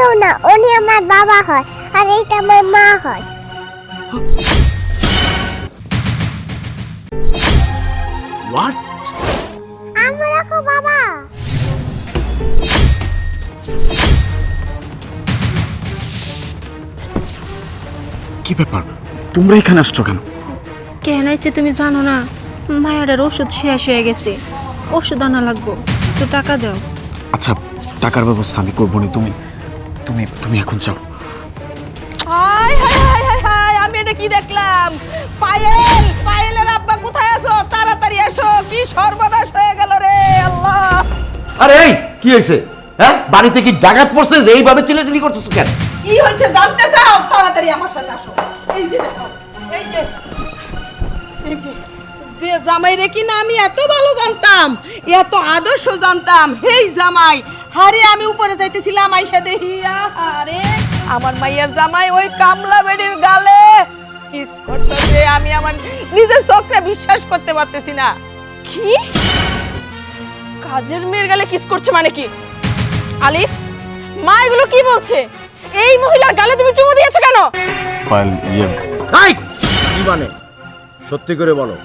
কেউ না উনি আমার বাবা হয় আর এইটা আমার মা হয়। হোয়াট আমার রাখো বাবা। কি ব্যাপার? তোমরা এখানে আসছো কেন? কেন আইছে তুমি জানো না? মায়াটার ওষুধ শেষ হয়ে গেছে। ওষুধ আনা লাগবো। তো টাকা দাও। আচ্ছা টাকার ব্যবস্থা আমি করব না তুমি তুমি তুমি এখন যাও। হাই হাই হাই হাই আমি এটা কি দেখলাম? পায়েল পায়েলের আব্বা কোথায় আছো? তাড়াতাড়ি এসো কি সর্বনাশ হয়ে গেল রে আল্লাহ। আরে এই কি হয়েছে? হ্যাঁ বাড়িতে কি ডাকাত পড়ছে যে এইভাবে চিলেচিলি করতেছো কেন? কি হয়েছে জানতে চাও? তাড়াতাড়ি আমার সাথে আসো। এই যে দেখো এই যে এই যে যে জামাই রে কিনা আমি এত ভালো জানতাম এত আদর্শ জানতাম হেই জামাই হারে আমি উপরে যাইতেছিলাম আইসা দেখি আরে আমার মাইয়ার জামাই ওই কামলা বেডির গালে। কিস করতেছে আমি আমার নিজের চোখে বিশ্বাস করতে পারতেছি না। কি? কাজের মেয়ের গালে কিস করছে মানে কি? আলিফ মা এগুলো কি বলছে? এই মহিলার গালে তুমি চুমু দিয়েছ কেন? পায়েল ইয়ে। এই! কি মানে? সত্যি করে বলো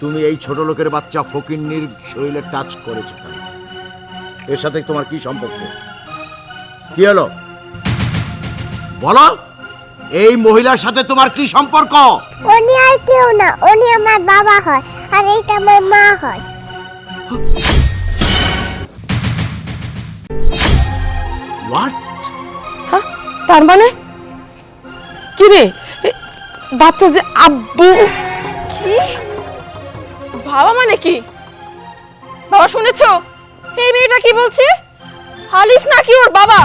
তুমি এই ছোট লোকের বাচ্চা ফকিন্নির শরীরে টাচ করেছ কেন? এর সাথে তোমার কি সম্পর্ক? কি হলো? বলো এই মহিলার সাথে তোমার কি সম্পর্ক? উনি আর কেউ না উনি আমার বাবা হয় আর এইটা আমার মা হয়। হোয়াট হ্যাঁ তার মানে? কি রে? বাচ্চা যে আব্বু। কি? বাবা মানে কি? বাবা শুনেছো? এই মেয়েটা কি বলছে? আলিফ নাকি ওর বাবা?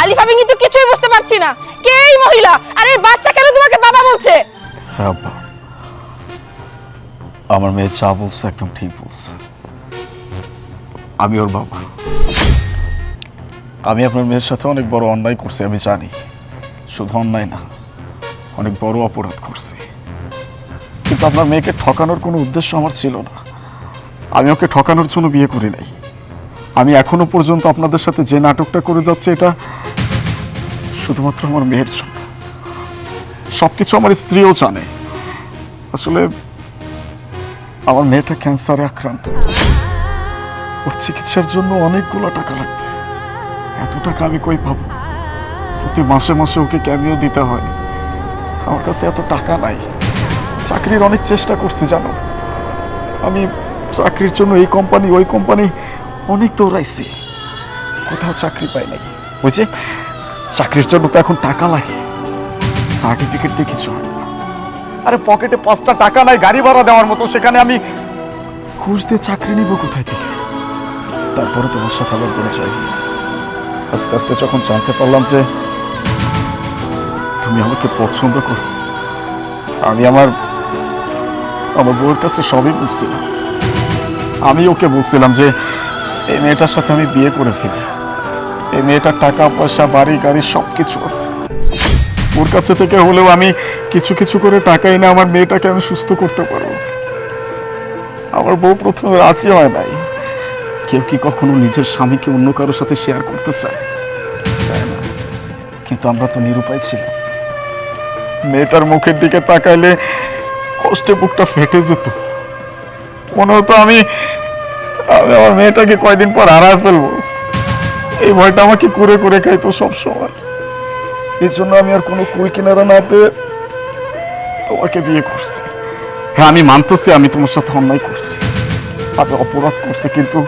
আলিফ, আমি কিন্তু কিছুই বুঝতে পারছি না। কে এই মহিলা? আর এই বাচ্চা কেন তোমাকে বাবা বলছে? হ্যাঁ আমার মেয়ে যা বলছে একদম ঠিক বলছে। আমি ওর বাবা। আমি আপনার মেয়ের সাথে অনেক বড় অন্যায় করছি, আমি জানি। শুধু অন্যায় না, অনেক বড় অপরাধ করছি। কিন্তু আপনার মেয়েকে ঠকানোর কোনো উদ্দেশ্য আমার ছিল না। আমি ওকে ঠকানোর জন্য বিয়ে করি নাই। আমি এখনও পর্যন্ত আপনাদের সাথে যে নাটকটা করে যাচ্ছে এটা শুধুমাত্র আমার মেয়ের জন্য। সবকিছু আমার স্ত্রীও জানে। আসলে আমার মেয়েটা ক্যান্সারে আক্রান্ত। ওর চিকিৎসার জন্য অনেকগুলো টাকা লাগবে। এত টাকা আমি কই পাবো? প্রতি মাসে মাসে ওকে ক্যামিও দিতে হয়। আমার কাছে এত টাকা নাই। চাকরির অনেক চেষ্টা করছি, জানো? আমি চাকরির জন্য এই কোম্পানি, ওই কোম্পানি অনেক দৌড়াইছি। কোথাও চাকরি পাই নাই। যে, চাকরির জন্য তো এখন টাকা লাগে। সার্টিফিকেট দিয়ে কিছু হয় না। আরে পকেটে পাঁচটা টাকা নাই, গাড়ি ভাড়া দেওয়ার মতো, সেখানে আমি ঘুষ দিয়ে চাকরি নিব কোথায় থেকে? তারপরে তোমার সাথে আবার পরিচয়। আস্তে আস্তে যখন জানতে পারলাম যে তুমি আমাকে পছন্দ করো, আমি আমার আমার বউয়ের কাছে সবই বলছিলাম। আমি ওকে বলছিলাম যে এই মেয়েটার সাথে আমি বিয়ে করে ফেলি। এই মেয়েটার টাকা, পয়সা, বাড়ি, গাড়ি সব কিছু আছে। ওর কাছে থেকে হলেও আমি কিছু কিছু করে টাকা এনে আমার মেয়েটাকে আমি সুস্থ করতে পারব। আমার বউ প্রথমে রাজি হয় নাই। কেউ কি কখনো নিজের স্বামীকে অন্য কারোর সাথে শেয়ার করতে চায়? চায় না। কিন্তু আমরা তো নিরুপায় ছিলাম। মেয়েটার মুখের দিকে তাকাইলে কষ্টে বুকটা ফেটে যেত। মনে হতো আমি আমি আমার মেয়েটাকে কয়দিন পর হারায় ফেলব। এই ভয়টা আমাকে করে করে খাইতো সব সময় এই জন্য আমি আর কোনো কুল কিনারা না পেয়ে তোমাকে বিয়ে করছি। হ্যাঁ আমি মানতেছি, আমি তোমার সাথে অন্যায় করছি। আমি অপরাধ করছি, কিন্তু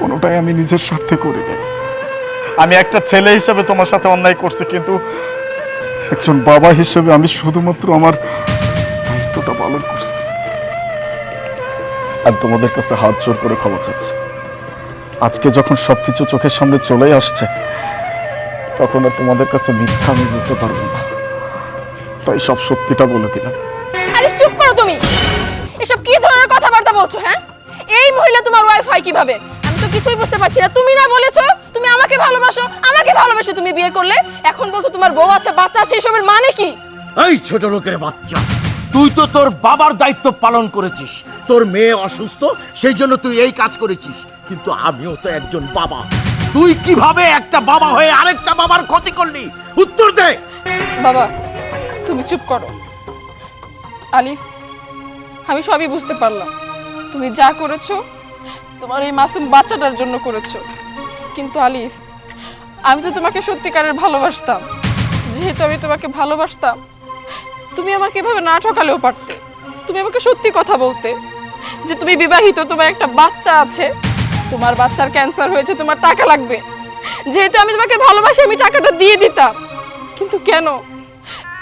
কোনোটাই আমি নিজের স্বার্থে করি নাই। আমি একটা ছেলে হিসেবে তোমার সাথে অন্যায় করছি, কিন্তু একজন বাবা হিসেবে আমি শুধুমাত্র আমার দায়িত্বটা পালন করছি। আর তোমাদের কাছে হাত জোর করে ক্ষমা চাচ্ছি। আজকে যখন সবকিছু চোখের সামনে চলেই আসছে তখন আর তোমাদের কাছে মিথ্যা আমি বলতে পারব না। তাই সব সত্যিটা বলে দিলাম। আলিফ চুপ করো তুমি! এসব কি ধরনের কথাবার্তা বলছো হ্যাঁ? এই মহিলা তোমার ওয়াইফ হয় কীভাবে? আমি তো কিছুই বুঝতে পারছি না। তুমি না বলেছ তুমি আমাকে ভালোবাসো আমাকে ভালোবাসো তুমি বিয়ে করলে? এখন বলছো তোমার বউ আছে বাচ্চা আছে এসবের মানে কি? এই ছোট লোকের বাচ্চা। তুই তো তোর বাবার দায়িত্ব পালন করেছিস। তোর মেয়ে অসুস্থ, সেই জন্য তুই এই কাজ করেছিস। কিন্তু আমিও তো একজন বাবা। তুই কীভাবে একটা বাবা হয়ে আরেকটা বাবার ক্ষতি করলি? উত্তর দে! বাবা, তুমি চুপ করো। আলিফ আমি সবই বুঝতে পারলাম। তুমি যা করেছ, তোমার এই মাসুম বাচ্চাটার জন্য করেছ। কিন্তু আলিফ আমি তো তোমাকে সত্যিকারের ভালোবাসতাম। যেহেতু আমি তোমাকে ভালোবাসতাম তুমি আমাকে এভাবে না ঠকালেও পারতে। তুমি আমাকে সত্যি কথা বলতে। যে তুমি বিবাহিত, তোমার একটা বাচ্চা আছে। তোমার বাচ্চার ক্যান্সার হয়েছে, তোমার টাকা লাগবে। যেহেতু আমি তোমাকে ভালোবাসি, আমি টাকাটা দিয়ে দিতাম। কিন্তু কেন?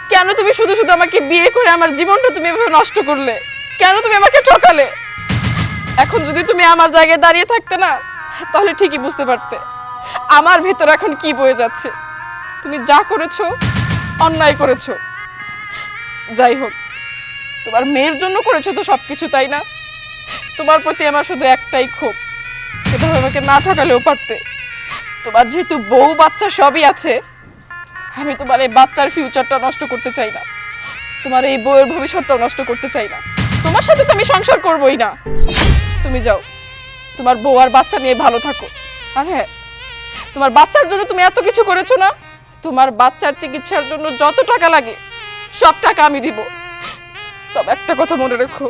কেন তুমি শুধু শুধু আমাকে বিয়ে করে আমার জীবনটা তুমি এভাবে নষ্ট করলে? কেন তুমি আমাকে ঠকালে? এখন যদি তুমি আমার জায়গায় দাঁড়িয়ে থাকতে না, তাহলে ঠিকই বুঝতে পারতে। আমার ভেতর এখন কি বয়ে যাচ্ছে? তুমি যা করেছ, অন্যায় করেছ। যাই হোক, তোমার মেয়ের জন্য করেছ তো সব কিছু তাই না? তোমার প্রতি আমার শুধু একটাই ক্ষোভ এভাবে আমাকে না ঠকালেও পারতে। তোমার যেহেতু বউ, বাচ্চা সবই আছে, আমি তোমার এই বাচ্চার ফিউচারটা নষ্ট করতে চাই না। তোমার এই বউয়ের ভবিষ্যৎটাও নষ্ট করতে চাই না। তোমার সাথে তো আমি সংসার করবই না। তুমি যাও, তোমার বউ আর বাচ্চা নিয়ে ভালো থাকো। আর হ্যাঁ তোমার বাচ্চার জন্য তুমি এত কিছু করেছ না? তোমার বাচ্চার চিকিৎসার জন্য যত টাকা লাগে সব টাকা আমি দিব। তবে একটা কথা মনে রেখো,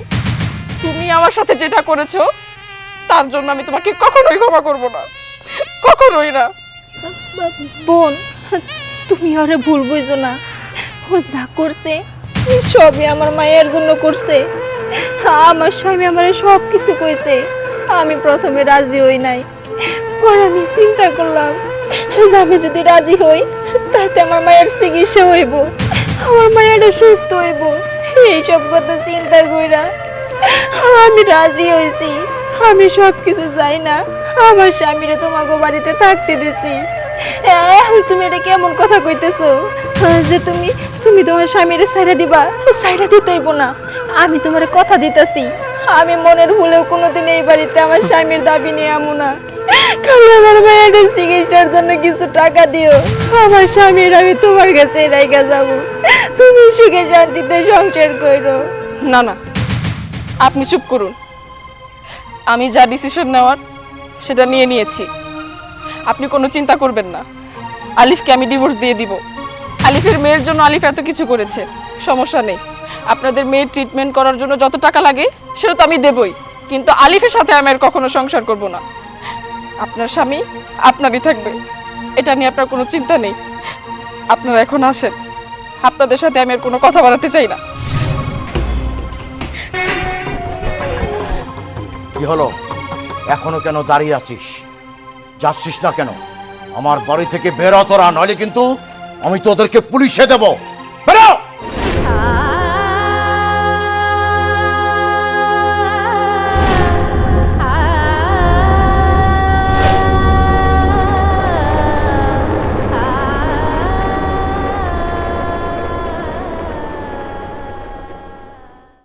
তুমি আমার সাথে যেটা করেছ, তার জন্য আমি তোমাকে কখনোই ক্ষমা করব না। কখনোই না। বোন, তুমি আরে ভুল বুঝো না। ও যা করছে সবই আমার মায়ের জন্য করছে। আমার স্বামী আমার সব কিছু কইছে। আমি প্রথমে রাজি হই নাই। পরে আমি চিন্তা করলাম আমি যদি রাজি হই, তাতে আমার মায়ের চিকিৎসা হইব। আমার মায়েরও সুস্থ হইব। এইসব কথা চিন্তা কইরা আমি রাজি হয়েছি আমি সব কিছু চাই না। আমার স্বামীরে তোমাকে বাড়িতে থাকতে দিছি। এখন তুমি এটা কেমন কথা কইতেছো? যে তুমি তুমি তোমার স্বামীরে সাইরা দিবা সাইরা দিতেইব না। আমি তোমার কথা দিতেছি। আমি মনের ভুলেও কোনোদিন এই বাড়িতে আমার স্বামীর দাবি নিয়ে আমু না। মায়ের চিকিৎসার জন্য কিছু টাকা দিও। আমার স্বামীর আমি তোমার কাছে রাইগা যাব। তুমি সুখে শান্তিতে সংসার করো। না না। আপনি চুপ করুন। আমি যা ডিসিশন নেওয়ার, সেটা নিয়ে নিয়েছি। আপনি কোনো চিন্তা করবেন না। আলিফকে আমি ডিভোর্স দিয়ে দিব। আলিফের মেয়ের জন্য আলিফ এত কিছু করেছে, সমস্যা নেই। আপনাদের মেয়ের ট্রিটমেন্ট করার জন্য যত টাকা লাগে, সেটা তো আমি দেবই। কিন্তু আলিফের সাথে আমি আর কখনো সংসার করব না। আপনার স্বামী আপনারই থাকবে। এটা নিয়ে আপনার কোনো চিন্তা নেই। আপনারা এখন আসেন। আপনাদের সাথে আমি আর কোনো কথা বাড়াতে চাই না। কি হলো? এখনও কেন দাঁড়িয়ে আছিস? যাচ্ছিস না কেন? আমার বাড়ি থেকে বেরো তোরা নইলে কিন্তু আমি তোদেরকে পুলিশে দেবো। বেরো!